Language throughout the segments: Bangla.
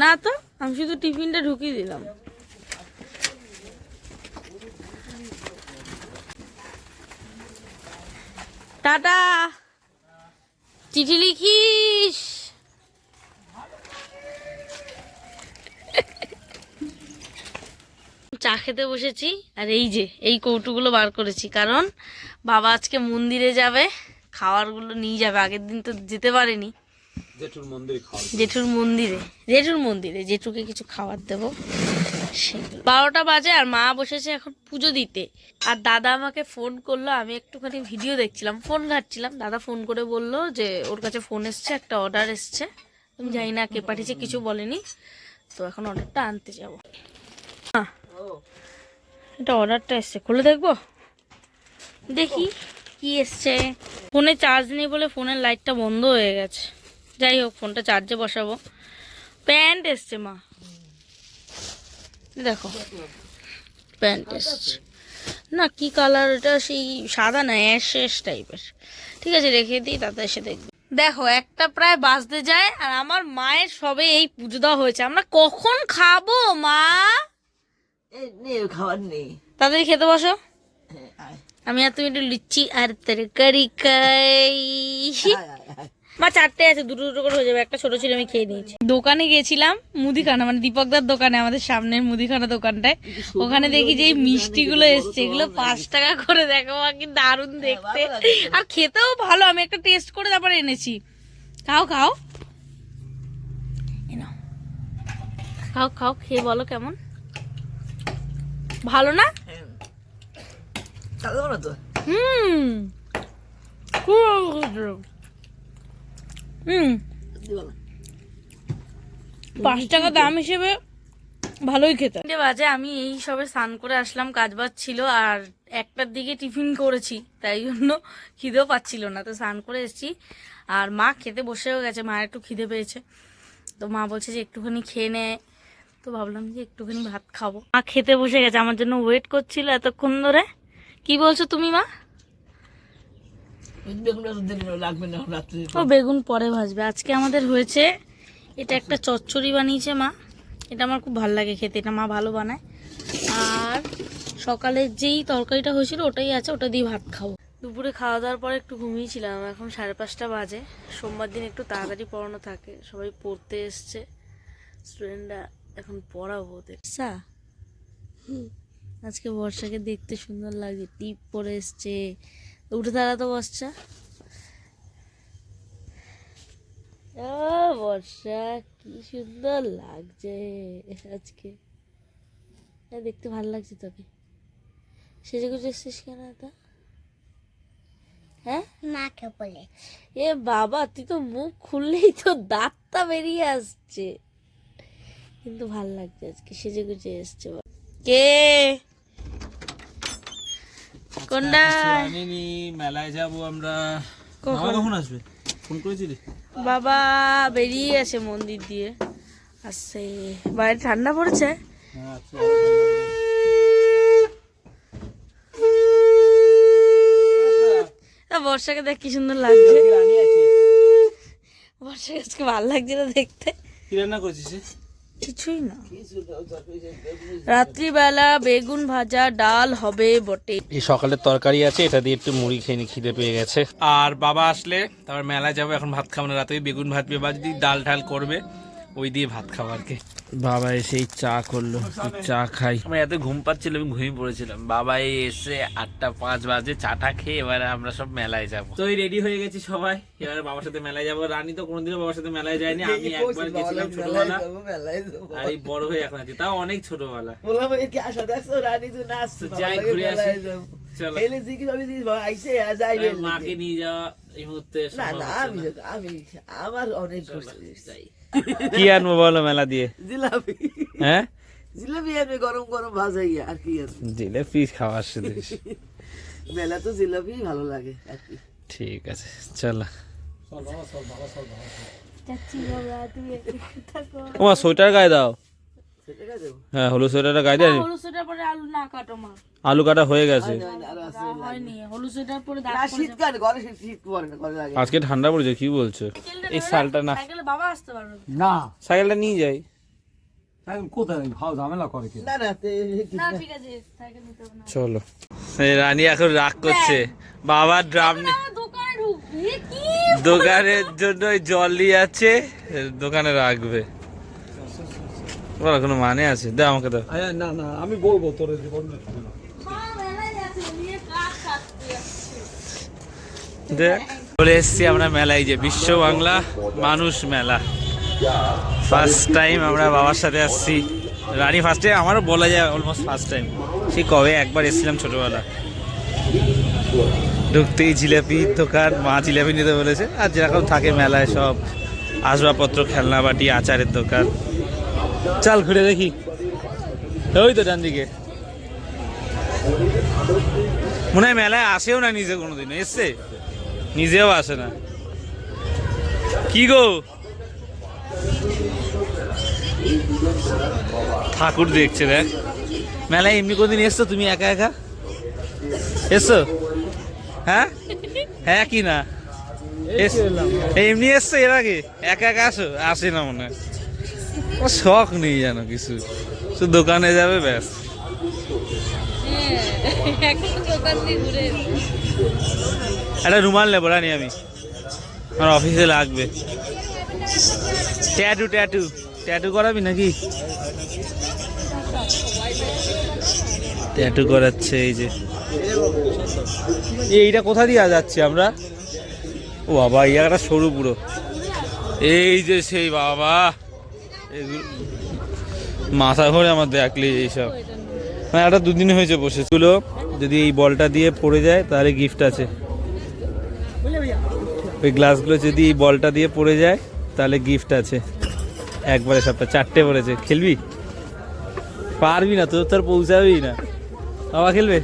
না তো আমি শুধু টিফিনটা ঢুকিয়ে দিলাম। টাটা। চিঠি লিখিস? চা খেতে বসেছি আর এই যে এই কৌটুগুলো বার করেছি। কারণ বাবা আজকে মন্দিরে যাবে। খাবারগুলো নিয়ে যাবে আগের দিন তো যেতে পারেনি। জেঠুর মন্দিরে জেঠুর মন্দিরে জেঠুর মন্দিরে জেঠুকে কিছু খাবার দেবো বারোটা বাজে আর মা বসেছে এখন পুজো দিতে। আর দাদা আমাকে ফোন করল আমি একটুখানি ভিডিও দেখছিলাম ফোন ঘাটছিলাম। দাদা ফোন করে বলল যে ওর কাছে ফোন এসছে একটা অর্ডার এসছে। আমি জানি না কে পাঠিয়েছে কিছু বলেনি। তো এখন অর্ডারটা আনতে যাব। এটা অর্ডারটা এসছে। খুলে দেখব? দেখি। কি এসছে? ফোনে চার্জ নেই বলে ফোনের লাইটটা বন্ধ হয়ে গেছে। যাই হোক ফোনটা চার্জে বসাবো। প্যান্ট এসছে মা। দেখো। প্যান্ট এসছে। না কি কালার এটা সেই সাদা না অ্যাশ অ্যাশ টাইপের ঠিক আছে রেখে দিই তাতে এসে দেখবে। দেখো একটা প্রায় বাজতে যায় আর আমার মায়ের সবে এই পুজো দেওয়া হয়েছে। আমরা কখন খাব মা? খাবার নেই। তাদের খেতে বসো। আমি আর তুমি একটু লুচি আর তরকারি খাই। মা, চারটে আছে, দুটো দুটো করে হয়ে যাবে। একটা ছোট ছিল, আমি খেয়ে নিয়েছি। দোকানে গেছিলাম, মুদিখানা মানে দীপকদার দোকানে, আমাদের সামনের মুদিখানা দোকানটায়। ওখানে দেখি যে মিষ্টিগুলো এসছে, এগুলো পাঁচ টাকা করে দেখো কি দারুণ দেখতে। আর খেতেও ভালো, আমি একটা টেস্ট করে তারপরে এনেছি। খাও খাও। খাও খাও, খেয়ে বলো কেমন। ভালো না? হুম দিবো না। পাঁচ টাকা দাম হিসেবে ভালোই খেতে। বাজে আমি এই সবে স্নান করে আসলাম কাজ বাজ ছিল আর একটার দিকে টিফিন করেছি তাই জন্য খিদেও পাচ্ছিল না। তো স্নান করে এসেছি আর মা খেতে বসেও গেছে মায়ের একটু খিদে পেয়েছে। তো মা বলছে যে একটুখানি খেয়ে নেয় তো ভাবলাম যে একটুখানি ভাত খাব। মা খেতে বসে গেছে আমার জন্য ওয়েট করছিল এতক্ষণ ধরে। কি বলছো তুমি মা? ও বেগুন পরে ভাজবে। আজকে আমাদের হয়েছে এটা একটা চচ্চড়ি বানিয়েছে মা। এটা আমার খুব ভালো লাগে খেতে এটা মা ভালো বানায়। আর সকালের যেই তরকারিটা হয়েছিল ওটাই আছে ওটা দিয়ে ভাত খাব। দুপুরে খাওয়া দাওয়ার পরে একটু ঘুমিয়েছিলাম এখন সাড়ে পাঁচটা বাজে। সোমবার দিন একটু তাড়াতাড়ি পড়ানো থাকে সবাই পড়তে এসছে। স্টুডেন্টরা এখন পড়াবো ওদের। সা আজকে বর্ষাকে দেখতে সুন্দর লাগছে টিপ পরে এসছে। উঠে দাঁড়াতো বর্ষা। ও বর্ষা কি সুন্দর লাগছে আজকে। হ্যাঁ, দেখতে ভালো লাগছে তোকে। সেজে গুজে এসছিস কেন তা হ্যাঁ? মাকে বলে। এ বাবা তুই তো মুখ খুললেই তো দাঁতটা বেরিয়ে আসছে। কিন্তু ভালো লাগছে আজকে সেজে গুজে এসছে বাবা। কে? কোনটা আনিনি মেলায় যাব আমরা। কখন? আসবে? ফোন করেছিলি? বাবা বেরিয়ে গেছে মন্দির দিয়ে। আসছে। বাইরে ঠান্ডা পড়েছে? হ্যাঁ বর্ষাকে দেখ কি সুন্দর লাগছে। বর্ষাকে আজকে ভালো লাগছে না দেখতে। কি রান্না করেছিস? কিছুই না। রাত্রিবেলা বেগুন ভাজা ডাল হবে বটে। এই সকালের তরকারি আছে এটা দিয়ে একটু মুড়ি খেয়ে নি, খিদে পেয়ে গেছে। আর বাবা আসলে তারপর মেলায় যাব এখন ভাত খাব না রাতে বেগুন ভাত বা যদি ডাল ঢাল করবে ওই দিয়ে ভাত খাব আর কি। বাবা এসে চা করল চা খাই। আমার এত ঘুম পাচ্ছিল আমি ঘুমিয়ে পড়েছিলাম। বাবা এসে আটটা পাঁচ বাজে চাটা খেয়ে এবারে আমরা সব মেলায় যাব। তো রেডি হয়ে গেছি সবাই। এবারে বাবার সাথে মেলায় যাব। রানী তো কোনোদিনও বাবার সাথে মেলায় যায়নি। আমি একবার গেছিলাম ছোটবেলা আর এই বড় হয়ে এখন আছি। তাও অনেক ছোটবেলা। বললাম এই কি আসা দেখছ রানী তো নাচছে তো যাই ঘুরে আসি। চলো। এলে জিজ্ঞেস আমি জিজ্ঞেস আইসে আর মাকে নিয়ে যাওয়া এই মুহূর্তে না না আমি না। আমি আমার অনেক ঘুরতে যাই। কি আনব বলো মেলা দিয়ে? জিলাপি। হ্যাঁ? জিলাপি আনবে গরম গরম ভাজাই আর কি আছে জিলাপি খাওয়ার শুধু মেলা তো জিলাপি ভালো লাগে আর কি। ঠিক আছে চলো। চাচ্ছি বাবা তুমি একটু থাকো। তোমার সোয়েটার গায়ে দাও। হ্যাঁ হলুদ সোয়েটারটা গায়ে দেয় হলুদ সোয়েটার পরে আলু না কাটো মা। আলু কাটা হয়ে গেছে। আছে আজকে ঠান্ডা পড়েছে কি বলছো? এই শালটা না। সাইকেলে বাবা আসতে পারবে না। সাইকেলটা নিয়ে যাই। এখন কোথায়? ঝামেলা করে কে না না তে- না ঠিক আছে সাইকেল নিতে হবে না। চলো। এই রানী এখন রাগ করছে। বাবার ড্রাম না, দোকানে ঢুকবে এ কি? দোকানের জন্য ওই জল নিয়ে যাচ্ছে। দোকানে রাখবে। বলো কোনো মানে আছে দে আমাকে দাও না না আমি বলব তোর জীবন মা মেলায় যাচ্ছে নিয়ে কাজ কাটতে যাচ্ছে দে চলে এসছি আমরা মেলায় যে বিশ্ব বাংলা মানুষ মেলা। ফার্স্ট টাইম আমরা বাবার সাথে আসছি। রানী ফার্স্ট টাইম আমারও বলা যায় অলমোস্ট ফার্স্ট টাইম সে কবে একবার এসেছিলাম ছোটবেলা ঢুকতেই জিলাপির দোকান মা জিলাপি নিতে বলেছে। আর যেরকম থাকে মেলায় সব আসবাবপত্র খেলনা বাটি আচারের দোকান। চাল ঘুরে দেখি। ওই তো ডান দিকে মনে হয় মেলায় আসেও না নিজে কোনোদিন, এসছে? নিজেও আসে না। কি গো? ঠাকুর দেখছে, দেখ। মেলায় এমনি কোনদিন এসছো তুমি একা একা? এসছো? হ্যাঁ? হ্যাঁ কি না? এমনি এসছো এর আগে? একা একা আসো? আসে না মনে হয়। শখ নেই যেন কিছু। শুধু দোকানে যাবে ব্যাস। ঘুরে একটা রুমাল নেব রানি আমি। আমার অফিসে লাগবে। Tattoo tattoo. ট্যাটু করাবি নাকি? ট্যাটু করাচ্ছে এই যে। এইটা কোথা দিয়ে যাচ্ছি আমরা? ও বাবা এই জায়গাটা সরু পুরো। এই যে সেই বাবা। মাথা ঘরে আমার দেখলে এইসব। হ্যাঁ একটা দুদিন হয়েছে বসে। ছিল যদি এই বলটা দিয়ে পড়ে যায়, তাহলে গিফট আছে। ওই গ্লাসগুলো যদি এই বলটা দিয়ে পড়ে যায়, তাহলে গিফট আছে। একবারে সবটা চারটে পড়েছে। খেলবি? পারবি না, তোর তোর পৌঁছাবি না। বাবা, খেলবে?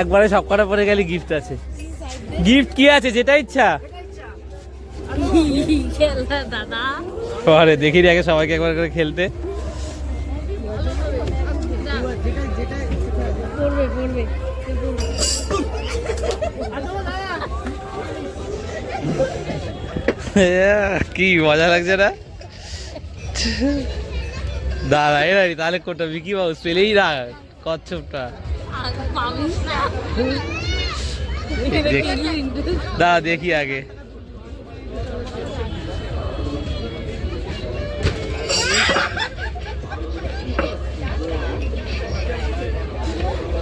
একবারে সব কটা পরে গেলে গিফট আছে। গিফট কি আছে? যেটা ইচ্ছা। দাদা। পরে দেখি আগে সবাইকে একবার করে খেলতে। কি মজা লাগছে না দাঁড়া এ রানি, তাহলে কোনটা? বিকি বাবু পেলেই না কচ্ছপটা। দাঁড়া দেখি আগে।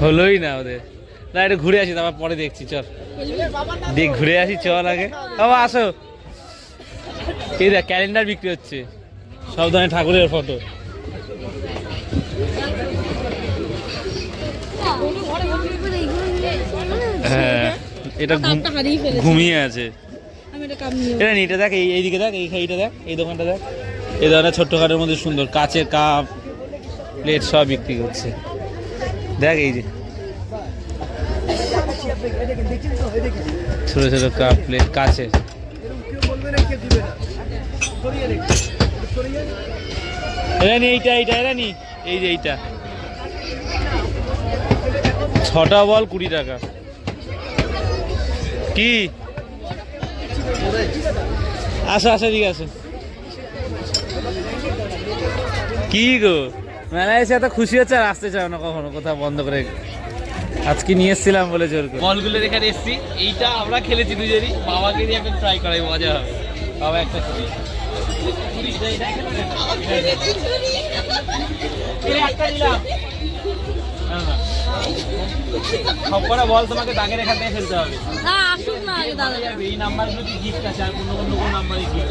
হলোই না ওদের। না, একটু ঘুরে আসি, তারপর পরে দেখছি, চল। দেখ, ঘুরে আসি, চল আগে। বাবা, আসো। এই দেখ ক্যালেন্ডার বিক্রি হচ্ছে। সব ধরনের ঠাকুরের ফটো হ্যাঁ এটা ঘুম- ঘুমিয়ে আছে। এটা এটা দেখ, এই এইদিকে দেখ, এই এইটা দেখ, এই দোকানটা দেখ। এই ধরনের ছোট্টখাটোর মধ্যে সুন্দর, কাচের কাপ প্লেট সব বিক্রি করছে। দেখ এই যে। ছোট ছোট কাপ প্লেট কাছে। এটা নি এইটা এইটা এটা নি। এই যে এইটা। ছটা বল কুড়ি টাকা। কি? আসো আসো ঠিক আছে কি গো? মেলায় এসে এত খুশি হচ্ছে আর আসতে চাও না কখনো কোথাও বন্ধ করে আজকে নিয়ে এসেছিলাম বলে জোর করে। বলগুলো এখানে এসছি এইটা আমরা খেলেছি দুজনই বাবাকে দিয়ে একটা ট্রাই করাই মজা হবে। বাবা একটা খুশি সবকটা বল তোমাকে দাগের এখান থেকে ফেলতে হবে। না আসুক না আগে দাদা। এই নাম্বারগুলো কি গিফট আছে আর কোনো কোনো নাম্বারে গিফট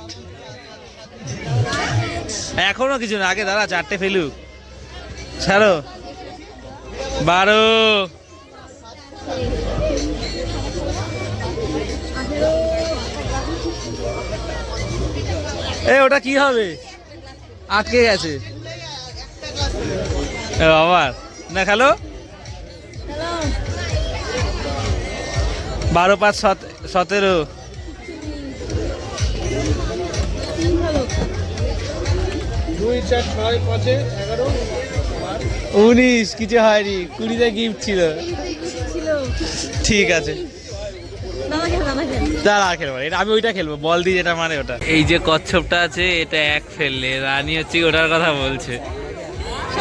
এখনও কিছু না। আগে দাদা চারটে ফেলুক। ছাড়ো। বারো। এ, ওটা কি হবে? আটকে গেছে। বাবার না, খেলো। বারো পাঁচ উনিশ কিছু হয়নি কুড়িতে গিফট ছিল। ঠিক আছে। দাঁড়া খেলব। এটা আমি ওইটা খেলব বল দিয়ে যেটা মানে ওটা। এই যে কচ্ছপটা আছে এটা এক ফেললে রানী হচ্ছে ওটার কথা বলছে।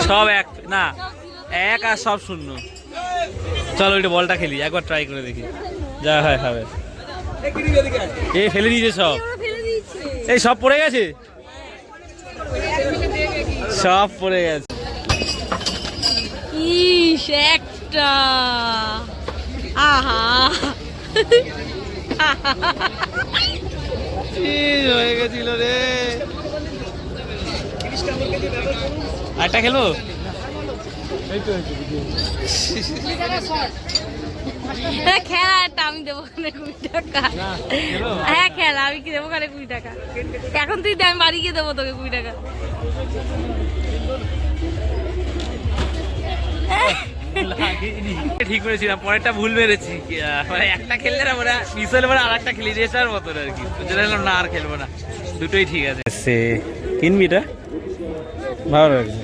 সব এক না এক আর সব শূন্য। চলো ওইটা বলটা খেলি একবার ট্রাই করে দেখি। যা হয় হবে। এ ফেলে দিয়েছে সব। এই সব পড়ে গেছে? সব পড়ে গেছে। ইস একটা। আহা। হয়ে গেছিল রে। আরেকটা খেলব? এটা খেলা একটা আমি দেবো ওখানে কুড়ি টাকা। হ্যাঁ খেলা আমি কি দেবো ওখানে কুড়ি টাকা? এখন তুই দে আমি বাড়ি গিয়ে দেবো তোকে কুড়ি টাকা। ঠিক করেছিলাম পরেরটা ভুল মেরেছি। মানে একটা খেললে না ওরা মিস হলে পরে আর একটা খেলি রেসার মতন আর কি। যেটা না আর খেলব না। দুটোই ঠিক আছে। সে কিনবি এটা? ভালো লাগছে।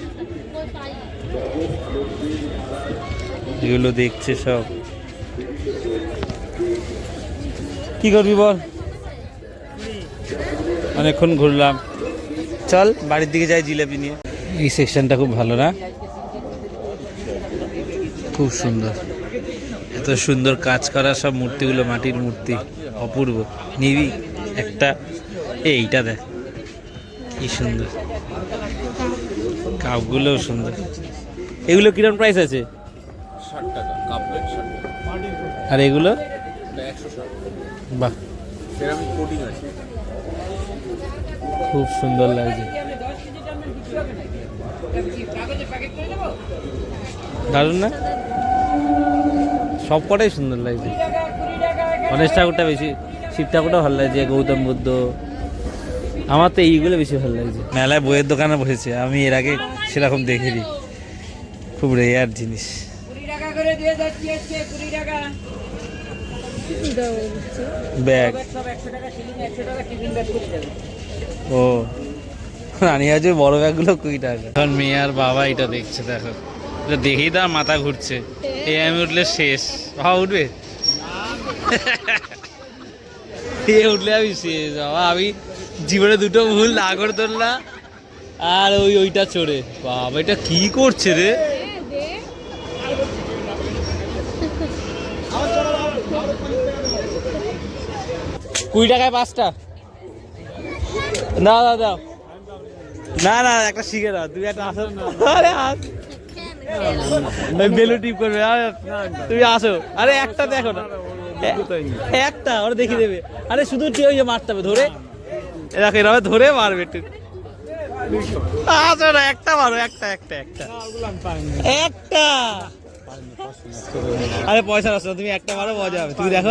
এগুলো দেখছে সব। কি করবি বল? অনেকক্ষণ ঘুরলাম। চল, বাড়ির দিকে যাই জিলাপি নিয়ে। এই সেকশনটা খুব ভালো না? খুব সুন্দর। এত সুন্দর কাজ করা সব মূর্তিগুলো, মাটির মূর্তি। অপূর্ব। নিবি একটা। এইটা দেখ। কি সুন্দর। কাপগুলোও সুন্দর। এগুলো কিরম প্রাইস আছে? আর এগুলো? বাহ। খুব সুন্দর লাগছে। দারুণ না? সব কটাই সুন্দর লাগছে। গণেশ ঠাকুরটা বেশি শিব ঠাকুরটা ভালো লাগছে গৌতম বুদ্ধ। আমার তো এইগুলো বেশি ভালো লাগছে। মেলায় বইয়ের দোকানে বসেছে আমি এর আগে সেরকম দেখিনি। খুব রেয়ার জিনিস। ব্যাগ। ও। রানী আছে বড় ব্যাগগুলো কুড়ি টাকা। এখন মেয়ে আর বাবা এটা দেখছে, দেখো। এটা দেখেই তার মাথা ঘুরছে। এই আমি উঠলে শেষ। বাবা উঠবে? এ উঠলে আমি শেষ। বাবা, আমি জীবনে দুটো ভুল না করে ধরলা আর ওই ওইটা চড়ে। বাবা, এটা কি করছে রে? কুড়ি টাকায় পাঁচটা? না না, দাও। না না, একটা শিখে দাও, তুমি একটা আসো। আরে, আস। বেলু টিপ করবে, আরে, তুমি আসো। আরে, একটা দেখো না। একটা, ওরা দেখিয়ে দেবে। আরে, শুধু ওই মারতে হবে, ধরে। এরকম এরকম ধরে মারবে একটু। আসো না, একটা মারো, একটা একটা একটা। একটা। আরে, পয়সা আসো তুমি একটা মারো, মজা হবে। তুমি দেখো।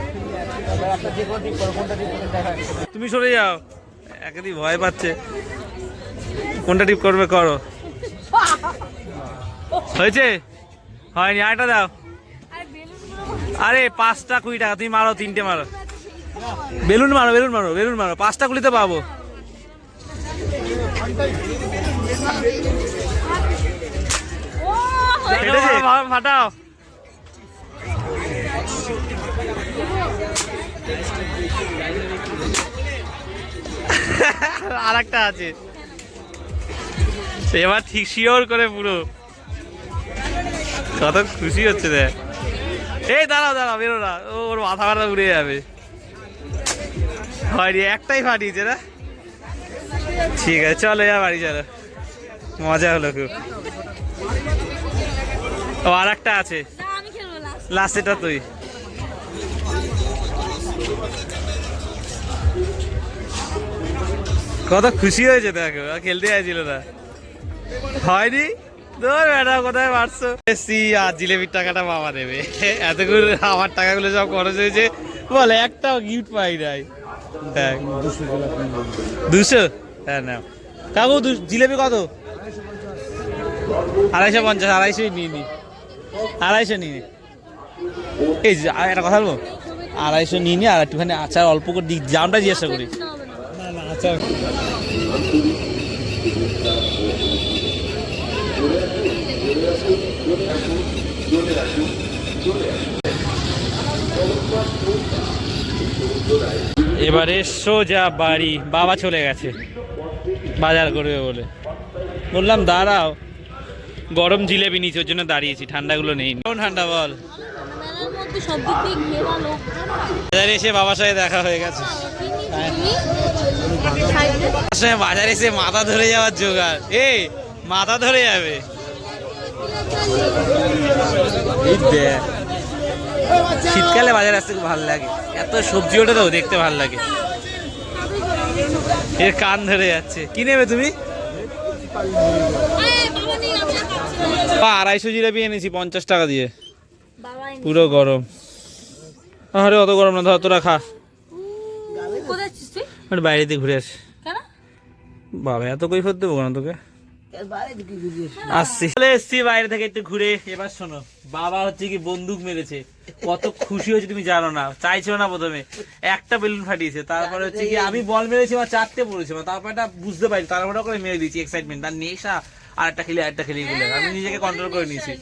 তুমি সরে যাও। একদিন ভয় পাচ্ছে। কোনটা টিপ করবে করো। হয়েছে? হয়নি। আরেকটা দাও। আরে পাঁচটা কুড়ি টাকা। তুমি মারো তিনটে মারো। বেলুন মারো বেলুন মারো বেলুন মারো। পাঁচটা কুড়িতে পাবো। ফাটাও আর একটা আছে এবার ঠিক শিওর করে পুরো। কত খুশি হচ্ছে দেখ। এই দাঁড়াও দাঁড়াও বেরো না। ওর মাথা মাথা উড়ে যাবে। হয়নি একটাই ফাটিয়েছে না? ঠিক আছে চলো যা বাড়ি চলো। মজা হলো খুব। ও আর একটা আছে আমি খেলব লাস্ট লাস্ট তুই। কত খুশি হয়েছে দেখো খেলতে চাইছিল না। হয়নি? তোর ম্যাডাম কোথায় মারছো এসছি আর জিলেবির টাকাটা মামা দেবে। এতগুলো আমার টাকাগুলো সব খরচ হয়েছে। বলে, একটাও গিফট পাই নাই। দুশো? হ্যাঁ না কাকু জিলেবি কত? আড়াইশো পঞ্চাশ, আড়াইশোই নিয়ে নি। আড়াইশো নিয়ে নি। এই একটা কথা বলব? আড়াইশো নিয়ে নি আর একটুখানি আচার অল্প করে দি- দামটা জিজ্ঞাসা করি। এবারে সোজা বাড়ি, বাবা চলে গেছে। বাজার করবে বলে। বললাম, দাঁড়াও। গরম জিলেবি নিচে, ওর জন্য দাঁড়িয়েছি, ঠান্ডাগুলো নেই। ঠান্ডা বল? মেলার সব দিক দিয়ে ঘেরা লোক। বাজারে এসে বাবার সাথে দেখা হয়ে গেছে। আসলে বাজারে এসে মাথা ধরে যাওয়ার জোগাড়। এ মাথা ধরে যাবে। শীতকালে বাজারে আসতে খুব ভালো লাগে। এত সবজি ওঠে তো দেখতে ভালো লাগে। এর কান ধরে যাচ্ছে। কি নেবে তুমি? বা, আড়াইশো জিলাপি এনেছি পঞ্চাশ টাকা দিয়ে। পুরো গরম। আরে অত গরম না ধর তোরা খা। একটু বাইরে দিয়ে ঘুরে আসি। বাবা এত কৈফত দেবো কেন তোকে? এর বাইরে দিকে ঘুরিয়ে আসছি। চলে এসছি বাইরে থেকে একটু ঘুরে। এবার শোনো বাবা হচ্ছে কি বন্দুক মেরেছে। কত খুশি হয়েছে তুমি জানো না। চাইছিল না প্রথমে। একটা বেলুন ফাটিয়েছে। তারপরে হচ্ছে কি আমি বল মেরেছি আমার চারটে পড়েছে আমার তারপর এটা বুঝতে পারি তারপরে করে মেরে দিয়েছি এক্সাইটমেন্ট তার নেশা আর একটা খেলি আরেকটা খেলি গেলে আমি নিজেকে কন্ট্রোল করে নিয়েছি।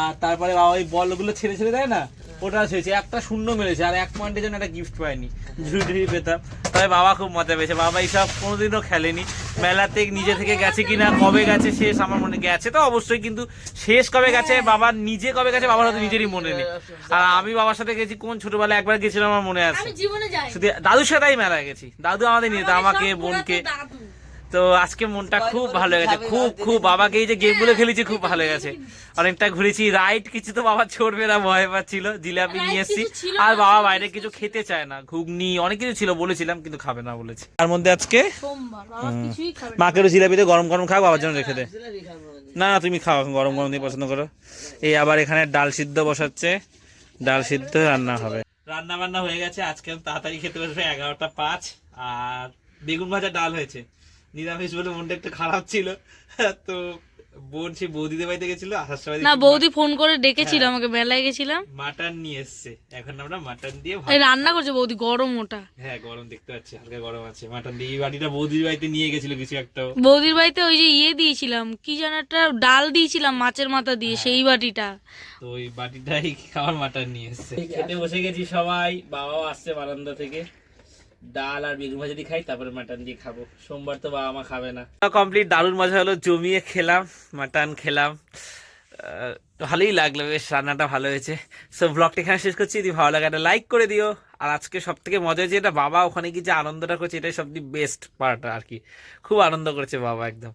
আর তারপরে বাবা ওই বলগুলো ছেড়ে ছেড়ে দেয় না ওটা ছেড়েছে একটা শূন্য মেরেছে আর এক পয়েন্টের জন্য একটা গিফট পায়নি ঝুড়ি পেতাম। তবে বাবা খুব মজা পেয়েছে বাবা এইসব কোনোদিনও খেলেনি। মেলাতে নিজে থেকে গেছে কিনা কবে গেছে শেষ আমার মনে গেছে তো অবশ্যই কিন্তু শেষ কবে গেছে বাবা নিজে কবে গেছে বাবার হয়তো নিজেরই মনে নেই। আর আমি বাবার সাথে গেছি কোন ছোটবেলায় একবার গেছিলাম আমার মনে আছে? শুধু দাদুর সাথেই মেলায় গেছি। দাদু আমাদের নিয়ে আমাকে বোনকে। তো আজকে মনটা খুব ভালো হয়ে গেছে খুব খুব বাবাকে এই যে গেম গেমগুলো খেলেছি খুব ভালো হয়ে গেছে অনেকটা ঘুরেছি রাইড কিছু তো বাবা ছড়বে না ভয় পাচ্ছিল। জিলাপি নিয়ে এসেছি। আর বাবা বাইরে কিছু খেতে চায় না ঘুগনি অনেক কিছু ছিল বলেছিলাম কিন্তু খাবে না বলেছে। তার মধ্যে আজকে? সোমবার বাবা কিছুই খাবে না। মাকেরও জিলাপিতে গরম গরম খাও বাবার জন্য রেখে দে। না না। তুমি খাও গরম গরম দিয়ে পছন্দ করো। এই আবার এখানে ডাল সিদ্ধ বসাচ্ছে। ডাল সিদ্ধ রান্না হবে। রান্না বান্না হয়ে গেছে আজকে তাড়াতাড়ি খেতে বসবে এগারোটা পাঁচ আর বেগুন ভাজা ডাল হয়েছে। নিরামিষ বলে মনটা একটু খারাপ ছিল। তো বোন সে বৌদিদের বাড়িতে গেছিল আসার সময় না বৌদি ফোন করে ডেকেছিল আমাকে মেলায় গেছিলাম। মাটন নিয়ে এসছে। এখন আমরা মাটন দিয়ে ভাত রান্না করছে বৌদি গরম ওটা। হ্যাঁ গরম দেখতে পাচ্ছি হালকা গরম আছে। মাটন দিয়ে এই বাড়িটা বৌদির বাড়িতে নিয়ে গেছিল কিছু একটা। বৌদির বাড়িতে ওই যে ইয়ে দিয়েছিলাম কি যেন একটা ডাল দিয়েছিলাম মাছের মাথা দিয়ে সেই বাটিটা। তো ওই বাটিটাই খাবার মাটন নিয়ে এসছে। খেতে বসে গেছি সবাই বাবাও আসছে বারান্দা থেকে। ডাল আর বেগুন ভাজা দিয়ে খাই, তারপরে মাটন দিয়ে খাব। সোমবার তো বাবা মা খাবে না। কমপ্লিট দারুণ মজা হলো, জমিয়ে খেলাম, মাটন খেলাম। ভালোই লাগল, বেশ রান্নাটা ভালো হয়েছে। সো ব্লগটা এখানে শেষ করছি। যদি ভালো লাগে, একটা লাইক করে দিও। আর আজকে সব থেকে মজা হয়েছে এটা বাবা, ওখানে গিয়ে যে আনন্দটা করছে, এটাই সব বেস্ট পার্ট আর কি। খুব আনন্দ করেছে বাবা, একদম।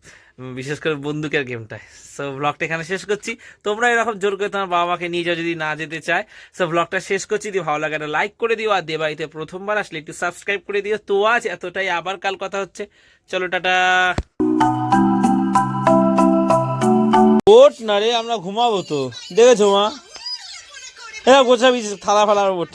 বিশেষ করে বন্দুকের গেমটায়। সো ব্লগটা এখানে শেষ করছি। তোমরা এরকম জোর করে তোমার বাবা মাকে নিয়ে যাও যদি না যেতে চায়। সো ব্লগটা শেষ করছি। যদি ভালো লাগে, একটা লাইক করে দিও। আর দেবাইতে প্রথমবার আসলে একটু সাবস্ক্রাইব করে দিও। তো আজ এতটাই। আবার কাল কথা হচ্ছে। চলো, টাটা! ওট না রে আমরা ঘুমাবো তো। দেখেছ মা? হ্যাঁ গোছাবি থালা ফালার ওট